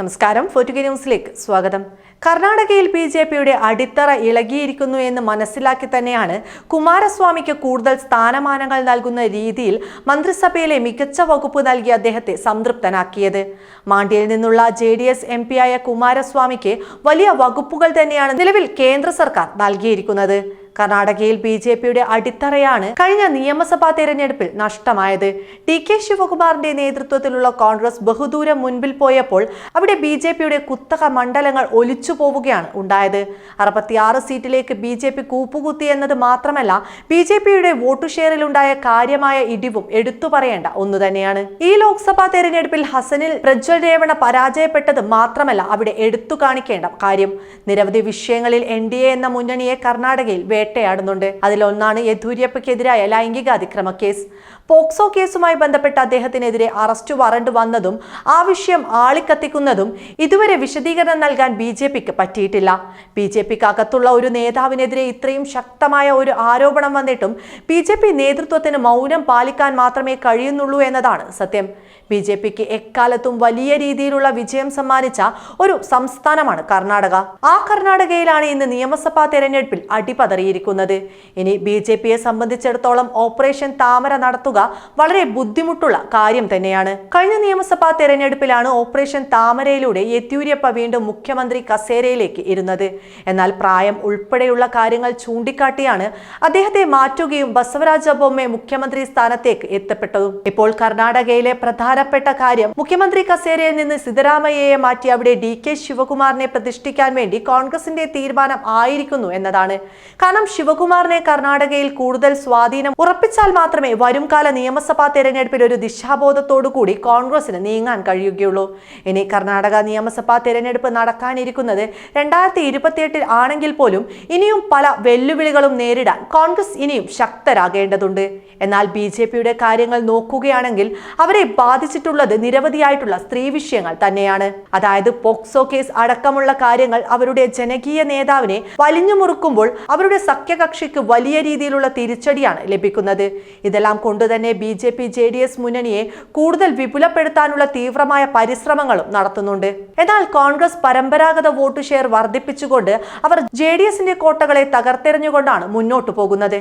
നമസ്കാരം. ഫോർട്ടുഗി ന്യൂസിലേക്ക് സ്വാഗതം. കർണാടകയിൽ ബി ജെ പിയുടെ അടിത്തറ ഇളകിയിരിക്കുന്നു എന്ന് മനസ്സിലാക്കി തന്നെയാണ് കുമാരസ്വാമിക്ക് കൂടുതൽ സ്ഥാനമാനങ്ങൾ നൽകുന്ന രീതിയിൽ മന്ത്രിസഭയിലെ മികച്ച വകുപ്പ് നൽകി അദ്ദേഹത്തെ സംതൃപ്തനാക്കിയത്. മാണ്ഡ്യയിൽ നിന്നുള്ള ജെ ഡി എസ് എം പിയായ കുമാരസ്വാമിക്ക് വലിയ വകുപ്പുകൾ തന്നെയാണ് നിലവിൽ കേന്ദ്ര സർക്കാർ നൽകിയിരിക്കുന്നത്. കർണാടകയിൽ ബി ജെ പിയുടെ അടിത്തറയാണ് കഴിഞ്ഞ നിയമസഭാ തെരഞ്ഞെടുപ്പിൽ നഷ്ടമായത്. ടി കെ ശിവകുമാറിന്റെ നേതൃത്വത്തിലുള്ള കോൺഗ്രസ് ബഹുദൂരം മുൻപിൽ പോയപ്പോൾ അവിടെ ബി ജെ പിയുടെ കുത്തക മണ്ഡലങ്ങൾ ഒലിച്ചു പോവുകയാണ് ഉണ്ടായത്. അറുപത്തിയാറ് സീറ്റിലേക്ക് ബി ജെ പി കൂപ്പുകുത്തി എന്നത് മാത്രമല്ല ബി ജെ പിയുടെ വോട്ടു കാര്യമായ ഇടിവും എടുത്തു പറയേണ്ട ഒന്നു തന്നെയാണ്. ഈ ലോക്സഭാ തെരഞ്ഞെടുപ്പിൽ ഹസനിൽ പ്രജ്വൽ രേവണ പരാജയപ്പെട്ടത് മാത്രമല്ല അവിടെ എടുത്തു കാണിക്കേണ്ട കാര്യം. നിരവധി വിഷയങ്ങളിൽ എൻ ഡി എ എന്ന മുന്നണിയെ കർണാടകയിൽ വേട്ടയാടുന്നുണ്ട്. അതിലൊന്നാണ് യെദ്യൂരപ്പയ്ക്കെതിരായ ലൈംഗിക അതിക്രമ കേസ്. പോക്സോ കേസുമായി ബന്ധപ്പെട്ട അദ്ദേഹത്തിനെതിരെ അറസ്റ്റ് വാറണ്ട് വന്നതും ആ വിഷയം ആളിക്കത്തിക്കുന്നതും ഇതുവരെ വിശദീകരണം നൽകാൻ ബി ജെ പിക്ക് പറ്റിയിട്ടില്ല. ബി ജെ പിക്ക് അകത്തുള്ള ഒരു നേതാവിനെതിരെ ഇത്രയും ശക്തമായ ഒരു ആരോപണം വന്നിട്ടും ബി ജെ പി നേതൃത്വത്തിന് മൗനം പാലിക്കാൻ മാത്രമേ കഴിയുന്നുള്ളൂ എന്നതാണ് സത്യം. ബി ജെ പിക്ക് എക്കാലത്തും വലിയ രീതിയിലുള്ള വിജയം സമ്മാനിച്ച ഒരു സംസ്ഥാനമാണ് കർണാടക. ആ കർണാടകയിലാണ് ഇന്ന് നിയമസഭാ തെരഞ്ഞെടുപ്പിൽ അടിപതറിയിരിക്കുന്നത് ഇനി ബി ജെ പിയെ സംബന്ധിച്ചിടത്തോളം ഓപ്പറേഷൻ താമര നടത്തുക വളരെ ബുദ്ധിമുട്ടുള്ള കാര്യം തന്നെയാണ്. കഴിഞ്ഞ നിയമസഭാ തെരഞ്ഞെടുപ്പിലാണ് ഓപ്പറേഷൻ താമരയിലൂടെ യെദ്യൂരപ്പ വീണ്ടും മുഖ്യമന്ത്രി കസേരയിലേക്ക് ഇരുന്നത്. എന്നാൽ പ്രായം ഉൾപ്പെടെയുള്ള കാര്യങ്ങൾ ചൂണ്ടിക്കാട്ടിയാണ് അദ്ദേഹത്തെ മാറ്റുകയും ബസവരാജ ബൊമ്മെ മുഖ്യമന്ത്രി സ്ഥാനത്തേക്ക് എത്തപ്പെട്ടതും. ഇപ്പോൾ കർണാടകയിലെ പ്രധാനപ്പെട്ട കാര്യം മുഖ്യമന്ത്രി കസേരയിൽ നിന്ന് സിദ്ധരാമയ്യയെ മാറ്റി അവിടെ ഡി കെ ശിവകുമാറിനെ പ്രതിഷ്ഠിക്കാൻ വേണ്ടി കോൺഗ്രസിന്റെ തീരുമാനം ആയിരിക്കുന്നു എന്നതാണ്. കാരണം ശിവകുമാറിനെ കർണാടകയിൽ കൂടുതൽ സ്വാധീനം ഉറപ്പിച്ചാൽ മാത്രമേ വരുംകാല നിയമസഭാ തെരഞ്ഞെടുപ്പിൽ ഒരു ദിശാബോധത്തോടു കൂടി കോൺഗ്രസിന് നീങ്ങാൻ കഴിയുകയുള്ളൂ. ഇനി കർണാടക നിയമസഭാ തെരഞ്ഞെടുപ്പ് നടക്കാനിരിക്കുന്നത് രണ്ടായിരത്തി ഇരുപത്തിയെട്ടിൽ ആണെങ്കിൽ പോലും ഇനിയും പല വെല്ലുവിളികളും നേരിടാൻ കോൺഗ്രസ് ഇനിയും ശക്തരാകേണ്ടതുണ്ട്. എന്നാൽ ബി ജെ പിയുടെ കാര്യങ്ങൾ നോക്കുകയാണെങ്കിൽ അവരെ ബാധിച്ചിട്ടുള്ളത് നിരവധിയായിട്ടുള്ള സ്ത്രീ വിഷയങ്ങൾ തന്നെയാണ്. അതായത് പോക്സോ കേസ് അടക്കമുള്ള കാര്യങ്ങൾ അവരുടെ ജനകീയ നേതാവിനെ വലിഞ്ഞു മുറുക്കുമ്പോൾ അവരുടെ സഖ്യകക്ഷിക്ക് വലിയ രീതിയിലുള്ള തിരിച്ചടിയാണ് ലഭിക്കുന്നത്. ഇതെല്ലാം കൊണ്ടുതന്നെ B J P J D S മുന്നണിയെ കൂടുതൽ വിപുലപ്പെടുത്താനുള്ള തീവ്രമായ പരിശ്രമങ്ങളും നടത്തുന്നുണ്ട്. എന്നാൽ കോൺഗ്രസ് പരമ്പരാഗത വോട്ട് ഷെയർ വർദ്ധിപ്പിച്ചുകൊണ്ട് അവർ ജെ ഡി എസിന്റെ കോട്ടകളെ തകർത്തെറിഞ്ഞുകൊണ്ടാണ് മുന്നോട്ടു പോകുന്നത്.